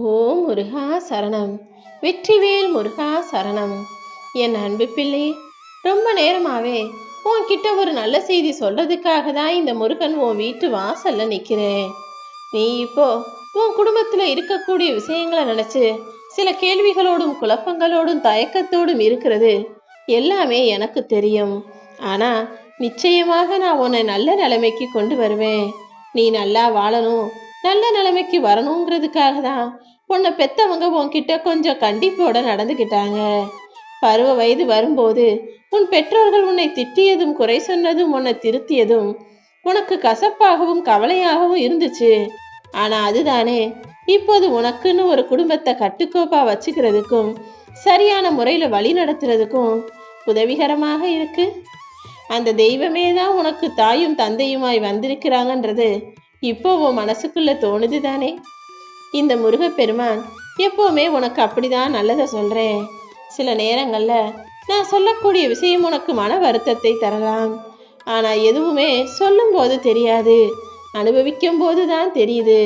ஓ முருகா சரணம். வெற்றிவேல் முருகா சரணம். என் அன்பு பிள்ளை ரொம்ப நேரமாவே உன்கிட்ட ஒரு நல்ல செய்தி சொல்றதுக்காக தான் இந்த முருகன் உன் வீட்டு வாசல்ல நிக்கிறேன். நீ இப்போ உன் குடும்பத்துல இருக்கக்கூடிய விஷயங்களை நினைச்சு சில கேள்விகளோடும் குழப்பங்களோடும் தயக்கத்தோடும் இருக்கிறது. எல்லாமே எனக்கு தெரியும். ஆனா நிச்சயமாக நான் உன்னை நல்ல நிலைமைக்கு கொண்டு வருவேன். நீ நல்லா வாழணும். நல்ல நிலைமைக்கு வரணுங்கிறதுக்காக தான் உன்னை பெத்தவங்க உன்கிட்ட கொஞ்சம் கண்டிப்போட நடந்துக்கிட்டாங்க. பருவ வயது வரும்போது உன் பெற்றோர்கள் உன்னை திட்டியதும் குறை சொன்னதும் உன்னை திருத்தியதும் உனக்கு கசப்பாகவும் கவலையாகவும் இருந்துச்சு. ஆனா அதுதானே இப்போது உனக்குன்னு ஒரு குடும்பத்தை கட்டுக்கோப்பா வச்சுக்கிறதுக்கும் சரியான முறையில வழி நடத்துறதுக்கும் உதவிகரமாக இருக்கு. அந்த தெய்வமே தான் உனக்கு தாயும் தந்தையுமாய் வந்திருக்கிறாங்கன்றது இப்போ உன் மனசுக்குள்ள தோணுது தானே? இந்த முருகப்பெருமான் எப்போவுமே உனக்கு அப்படிதான் நல்லதை சொல்றேன். சில நேரங்கள்ல நான் சொல்லக்கூடிய விஷயம் உனக்கு மன வருத்தத்தை தரலாம். ஆனா எதுவுமே சொல்லும்போது தெரியாது. அனுபவிக்கும் போது தான் தெரியுது.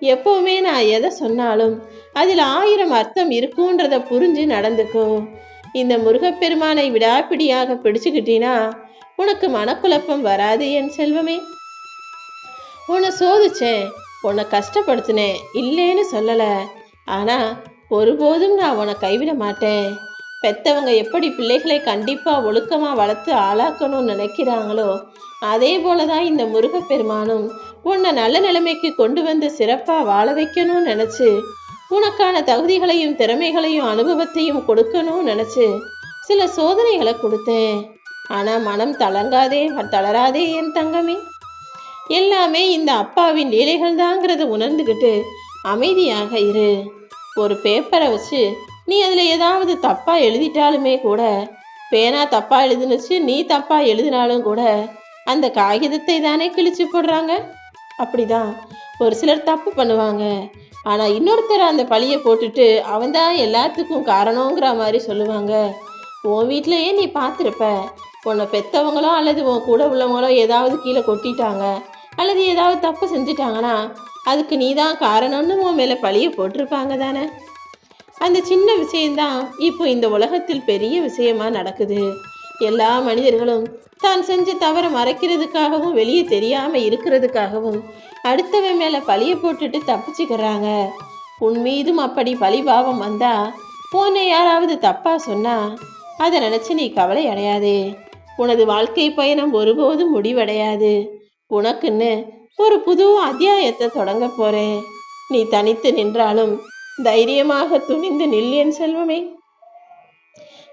எப்பவுமே நான் எதை சொன்னாலும் அதில் ஆயிரம் அர்த்தம் இருக்குன்றத புரிஞ்சு நடந்துக்கும். இந்த முருகப்பெருமானை விடாப்பிடியாக பிடிச்சுக்கிட்டீனா உனக்கு மனக்குழப்பம் வராது என் செல்வமே. உன்னை சோதிச்சேன் உன்னை கஷ்டப்படுத்தினேன் இல்லைன்னு சொல்லலை. ஆனால் ஒருபோதும் நான் உன்னை கைவிட மாட்டேன். பெத்தவங்க எப்படி பிள்ளைகளை கண்டிப்பாக ஒழுக்கமாக வளர்த்து ஆளாக்கணும்னு நினைக்கிறாங்களோ அதே போல தான் இந்த முருகப்பெருமானும் உன்னை நல்ல நிலைமைக்கு கொண்டு வந்து சிறப்பாக வாழ வைக்கணும்னு நினச்சி உனக்கான தகுதிகளையும் திறமைகளையும் அனுபவத்தையும் கொடுக்கணும்னு நினச்சி சில சோதனைகளை கொடுத்தேன். ஆனால் மனம் தளங்காதே தளராதே என் தங்கமே. எல்லாமே இந்த அப்பாவின் லீலைகள் தாங்கிறத உணர்ந்துக்கிட்டு அமைதியாக இரு. ஒரு பேப்பரை வச்சு நீ அதில் ஏதாவது தப்பாக எழுதிட்டாலுமே கூட பேனா தப்பாக எழுதுனுச்சு நீ தப்பாக எழுதினாலும் கூட அந்த காகிதத்தை தானே கிழிச்சு போடுறாங்க? அப்படிதான். ஒரு சிலர் தப்பு பண்ணுவாங்க. ஆனால் இன்னொருத்தர் அந்த பழியை போட்டுட்டு அவன் தான் எல்லாத்துக்கும் காரணங்கிற மாதிரி சொல்லுவாங்க. உன் வீட்டிலையே நீ பார்த்துருப்ப. உன்னை பெற்றவங்களோ அல்லது உன் கூட உள்ளவங்களோ ஏதாவது கீழே கொட்டிட்டாங்க. அல்லது ஏதாவது தப்பு செஞ்சுட்டாங்கன்னா அதுக்கு நீ தான் காரணம்னு உன் மேலே பழிய போட்டிருப்பாங்க தானே? அந்த சின்ன விஷயம்தான் இப்போ இந்த உலகத்தில் பெரிய விஷயமா நடக்குது. எல்லா மனிதர்களும் தான் செஞ்ச தவற மறைக்கிறதுக்காகவும் வெளியே தெரியாமல் இருக்கிறதுக்காகவும் அடுத்தவன் மேலே பழிய போட்டுட்டு தப்பிச்சுக்கிறாங்க. உன் மீதும் அப்படி பழிபாவம் வந்தா உன்னை யாராவது தப்பா சொன்னா அதை நினச்சி நீ கவலை அடையாதே. உனது வாழ்க்கை பயணம் ஒருபோதும் முடிவடையாது. உனக்குன்னு ஒரு புது அத்தியாயத்தை தொடங்க போறேன். நீ தனித்து நின்றாலும் தைரியமாக துணிந்து நில் என் செல்வமே.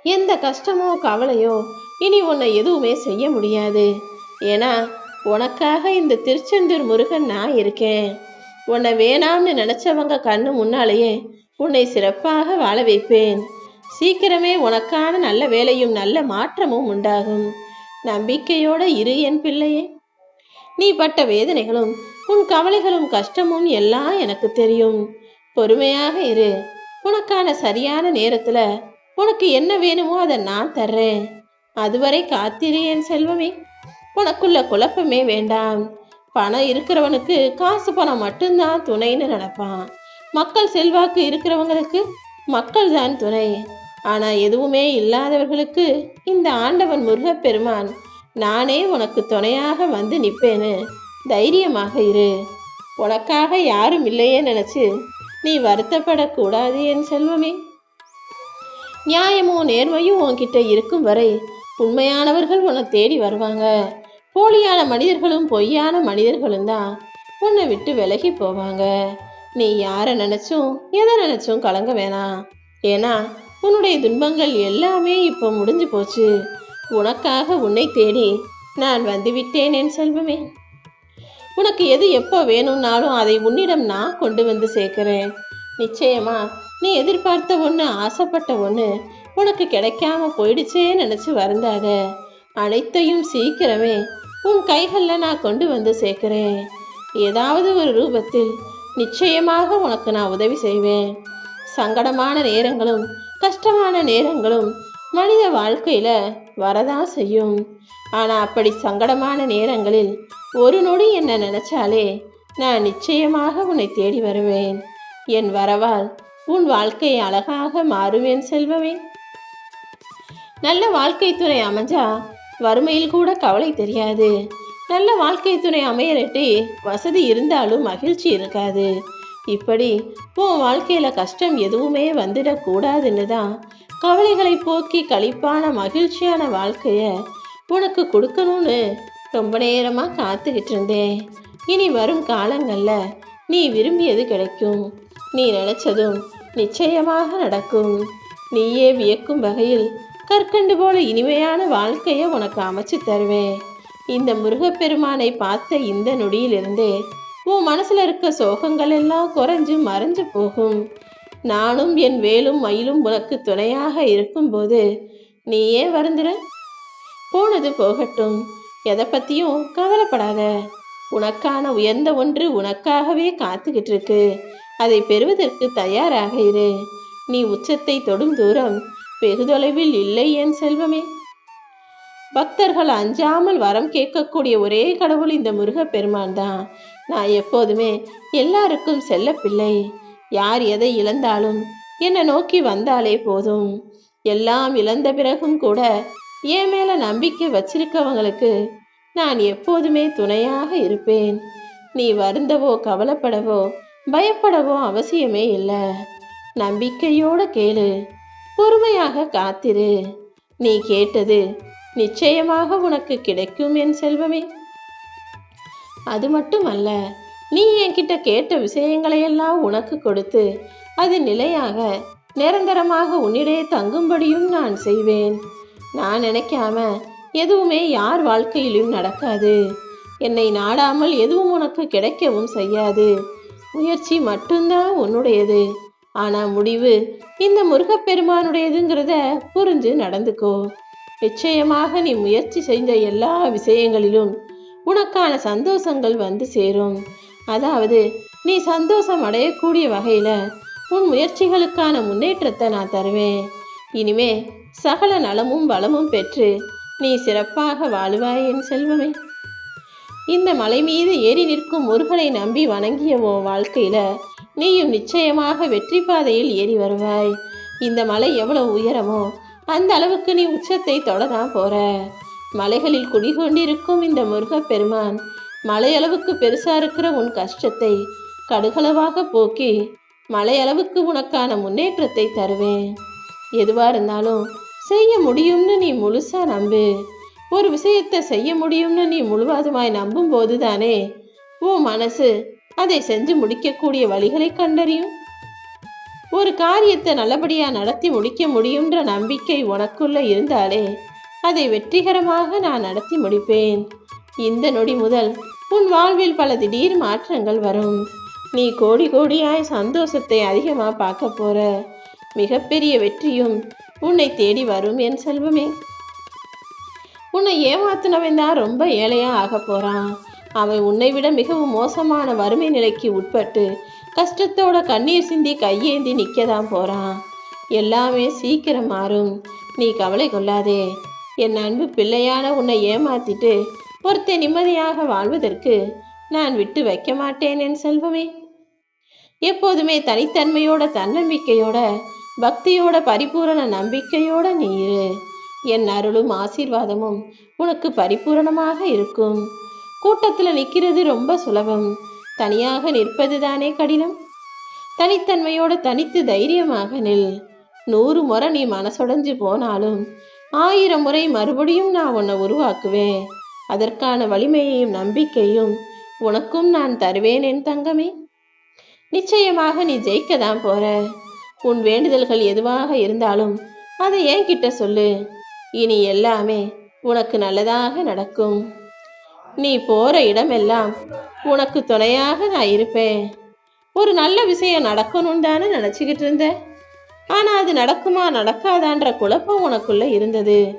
எந்த கஷ்டமோ கவலையோ இனி உன்னை எதுவுமே செய்ய முடியாது. ஏன்னா உனக்காக இந்த திருச்செந்தூர் முருகன் நான் இருக்கேன். உன்னை வேணாம்னு நினைச்சவங்க கண்ணு முன்னாலேயே உன்னை சிறப்பாக வாழ வைப்பேன். சீக்கிரமே உனக்கான நல்ல வேலையும் நல்ல மாற்றமும் உண்டாகும். நம்பிக்கையோட இரு என் பிள்ளையே. நீ பட்ட வேதனைகளும் உன் கவலைகளும் கஷ்டமும் எல்லாம் எனக்கு தெரியும். பொறுமையாக இரு. உனக்கான சரியான நேரத்துல உனக்கு என்ன வேணுமோ அதை நான் தர்றேன். அதுவரை காத்திரு என் செல்வமே. உனக்குள்ள குழப்பமே வேண்டாம். பணம் இருக்கிறவனுக்கு காசு பணம் மட்டும்தான் துணைன்னு நினைப்பான். மக்கள் செல்வாக்கு இருக்கிறவங்களுக்கு மக்கள் தான் துணை. ஆனா எதுவுமே இல்லாதவர்களுக்கு இந்த ஆண்டவன் முருகப்பெருமான் நானே உனக்கு துணையாக வந்து நிற்பேன்னு தைரியமாக இரு. உனக்காக யாரும் இல்லையே நினைச்சு நீ வருத்தப்படக்கூடாது என் செல்வமே. நியாயமும் நேர்மையும் உன்கிட்ட இருக்கும் வரை உண்மையானவர்கள் உன்னை தேடி வருவாங்க. போலியான மனிதர்களும் பொய்யான மனிதர்களும் தான் உன்னை விட்டு விலகி போவாங்க. நீ யாரை நினைச்சும் எதை நினைச்சும் கலங்க வேணாம். ஏன்னா உன்னுடைய துன்பங்கள் எல்லாமே இப்போ முடிஞ்சு போச்சு. உனக்காக உன்னை தேடி நான் வந்துவிட்டேன் என் செல்வமே. உனக்கு எது எப்போ வேணும்னாலும் அதை உன்னிடம் நான் கொண்டு வந்து சேர்க்கிறேன். நிச்சயமா நீ எதிர்பார்த்த ஒன்று ஆசைப்பட்ட ஒன்று உனக்கு கிடைக்காம போயிடுச்சே நினச்சி வருந்தாத. அனைத்தையும் சீக்கிரமே உன் கைகளில் நான் கொண்டு வந்து சேர்க்கிறேன். ஏதாவது ஒரு ரூபத்தில் நிச்சயமாக உனக்கு நான் உதவி செய்வேன். சங்கடமான நேரங்களும் கஷ்டமான நேரங்களும் மனித வாழ்க்கையில வரதான் செய்யும். ஆனா அப்படி சங்கடமான நேரங்களில் ஒரு நொடி என்ன நினைச்சாலே நான் நிச்சயமாக உன்னை தேடி வருவேன். என் வரவால் உன் வாழ்க்கை அழகாக மாறுவேன் செல்வமே. நல்ல வாழ்க்கை துணை அமைஞ்சா வறுமையில் கூட கவலை தெரியாது. நல்ல வாழ்க்கை துணை அமையறட்டி வசதி இருந்தாலும் மகிழ்ச்சி இருக்காது. இப்படி உன் வாழ்க்கையில கஷ்டம் எதுவுமே வந்துடக்கூடாதுன்னு தான் கவலைகளை போக்கி களிப்பான மகிழ்ச்சியான வாழ்க்கைய உனக்கு கொடுக்கணும்னு ரொம்ப நேரமா காத்துக்கிட்டு இருந்தேன். இனி வரும் காலங்களில் நீ விரும்பியது கிடைக்கும். நீ நினைச்சதும் நிச்சயமாக நடக்கும். நீயே வியக்கும் வகையில் கற்கண்டு போல இனிமையான வாழ்க்கையை உனக்கு அமைச்சு தருவேன். இந்த முருகப்பெருமானை பார்த்த இந்த நொடியிலிருந்தே உன் மனசுல இருக்க சோகங்கள் எல்லாம் குறைஞ்சு மறைஞ்சு போகும். நானும் என் வேலும் மயிலும் உனக்கு துணையாக இருக்கும்போது நீயே வருந்துற போனது போகட்டும். எதை பற்றியும் கவலைப்படாத. உனக்கான உயர்ந்த ஒன்று உனக்காகவே காத்துக்கிட்டு இருக்கு அதை பெறுவதற்கு தயாராக இரு. நீ உச்சத்தை தொடும் தூரம் வெகு தொலைவில் இல்லை என் செல்வமே. பக்தர்கள் அஞ்சாமல் வரம் கேட்கக்கூடிய ஒரே கடவுள் இந்த முருகப்பெருமான் தான். நான் எப்போதுமே எல்லாருக்கும் செல்ல பிள்ளை யார் எதை இழந்தாலும் என்னை நோக்கி வந்தாலே போதும். எல்லாம் இழந்த பிறகும் கூட என் மேல நம்பிக்கை வச்சிருக்கவங்களுக்கு நான் எப்போதுமே துணையாக இருப்பேன். நீ வருந்தவோ கவலைப்படவோ பயப்படவோ அவசியமே இல்லை. நம்பிக்கையோட கேளு. பொறுமையாக காத்திரு. நீ கேட்டது நிச்சயமாக உனக்கு கிடைக்கும் என் செல்வமே. அது மட்டுமல்ல நீ என்கிட்ட கேட்ட விஷயங்களையெல்லாம் உனக்கு கொடுத்து அது நிலையாக நிரந்தரமாக உன்னிடையே தங்கும்படியும் நான் செய்வேன். நான் நினைக்காம எதுவுமே யார் வாழ்க்கையிலும் நடக்காது. என்னை நாடாமல் எதுவும் உனக்கு கிடைக்கவும் செய்யாது. முயற்சி மட்டும்தான் உன்னுடையது. ஆனால் முடிவு இந்த முருகப்பெருமானுடையதுங்கிறத புரிஞ்சு நடந்துக்கோ. நிச்சயமாக நீ முயற்சி செய்த எல்லா விஷயங்களிலும் உனக்கான சந்தோஷங்கள் வந்து சேரும். அதாவது நீ சந்தோஷம் அடையக்கூடிய வகையில் உன் முயற்சிகளுக்கான முன்னேற்றத்தை நான் தருவேன். இனிமே சகல நலமும் வளமும் பெற்று நீ சிறப்பாக வாழுவாய் என் செல்வமே. இந்த மலை மீது ஏறி நிற்கும் முருகனை நம்பி வணங்கிய உன் வாழ்க்கையில நீயும் நிச்சயமாக வெற்றி பாதையில் ஏறி வருவாய். இந்த மலை எவ்வளவு உயரமோ அந்த அளவுக்கு நீ உச்சத்தை தொடதான் போற. மலைகளில் குடிகொண்டிருக்கும் இந்த முருகப்பெருமான் மலையளவுக்கு பெருசா இருக்கிற உன் கஷ்டத்தை கடுகளவாக போக்கி மலையளவுக்கு உனக்கான முன்னேற்றத்தை தருவேன். எதுவா இருந்தாலும் செய்ய முடியும்னு நீ முழுசா நம்பு. ஒரு விஷயத்தை செய்ய முடியும்னு நீ முழுவதுமாய் நம்பும் போதுதானே உன் மனசு அதை செஞ்சு முடிக்கக்கூடிய வழிகளை கண்டறியும். ஒரு காரியத்தை நல்லபடியா நடத்தி முடிக்க முடியுன்ற நம்பிக்கை உனக்குள்ள இருந்தாலே அதை வெற்றிகரமாக நான் நடத்தி முடிப்பேன். இந்த நொடி முதல் உன் வாழ்வில் பல திடீர் மாற்றங்கள் வரும். நீ கோடி கோடியாய் சந்தோஷத்தை அதிகமாக பார்க்க போற. மிகப்பெரிய வெற்றியும் உன்னை தேடி வரும் என் செல்வமே. உன்னை ஏமாத்தினவன் தான் ரொம்ப ஏழையாக ஆக போகிறான் அவன் உன்னை விட மிகவும் மோசமான வறுமை நிலைக்கு உட்பட்டு கஷ்டத்தோட கண்ணீர் சிந்தி கையேந்தி நிற்க தான் போகிறான் எல்லாமே சீக்கிரம் மாறும். நீ கவலை கொள்ளாதே. என் அன்பு பிள்ளையான உன்னை ஏமாத்திட்டு ஒருத்தன் நிம்மதியாக வாழ்வதற்கு நான் விட்டு வைக்க மாட்டேன் என் செல்வமே. எப்போதுமே தனித்தன்மையோட தன்னம்பிக்கையோட பக்தியோட பரிபூரண நம்பிக்கையோட நீ இரு. என் அருளும் ஆசீர்வாதமும் உனக்கு பரிபூரணமாக இருக்கும். கூட்டத்தில் நிற்கிறது ரொம்ப சுலபம். தனியாக நிற்பது தானே கடினம். தனித்தன்மையோட தனித்து தைரியமாக நில். நூறு முறை நீ மனசொடைஞ்சு போனாலும் ஆயிரம் முறை மறுபடியும் நான் உன்னை உருவாக்குவேன். அதற்கான வலிமையையும் நம்பிக்கையும் உனக்கும் நான் தருவேன் என் தங்கமே. நிச்சயமாக நீ ஜெயிக்க தான் போற. உன் வேண்டுதல்கள் எதுவாக இருந்தாலும் அதை என்கிட்ட சொல்லு. இனி எல்லாமே உனக்கு நல்லதாக நடக்கும். நீ போற இடமெல்லாம் உனக்கு துணையாக நான் இருப்பேன். ஒரு நல்ல விஷயம் நடக்கணும் தானே நினச்சிக்கிட்டு இருந்த. ஆனால் அது நடக்குமா நடக்காதான்ற குழப்பம் உனக்குள்ள இருந்தது.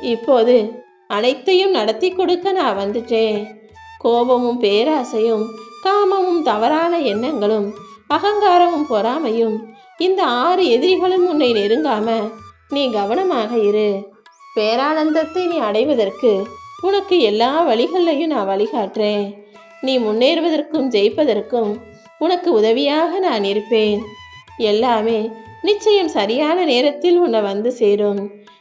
இப்போது அனைத்தையும் நடத்தி கொடுக்க நான் வந்துட்டேன். கோபமும் பேராசையும் காமமும் தவறான எண்ணங்களும் அகங்காரமும் பொறாமையும் இந்த ஆறு எதிரிகளும் உன்னை நெருங்காம நீ கவனமாக இரு. பேரானந்தத்தை நீ அடைவதற்கு உனக்கு எல்லா வழிகளையும் நான் வழிகாட்டுறேன். நீ முன்னேறுவதற்கும் ஜெயிப்பதற்கும் உனக்கு உதவியாக நான் இருப்பேன். எல்லாமே நிச்சயம் சரியான நேரத்தில் உன்னை வந்து சேரும்.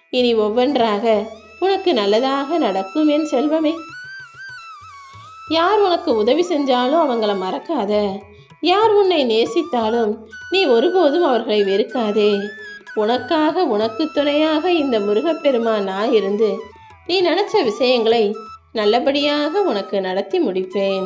இனி ஒவ்வொன்றாக உனக்கு நல்லதாக நடக்கும் என் செல்வமே. யார் உனக்கு உதவி செஞ்சாலும் அவங்கள மறக்காத. யார் உன்னை நேசித்தாலும் நீ ஒருபோதும் அவர்களை வெறுக்காதே. உனக்காக உனக்கு துணையாக இந்த முருகப்பெருமான் நான் இருந்து நீ நினைச்ச விஷயங்களை நல்லபடியாக உனக்கு நடத்தி முடிப்பேன்.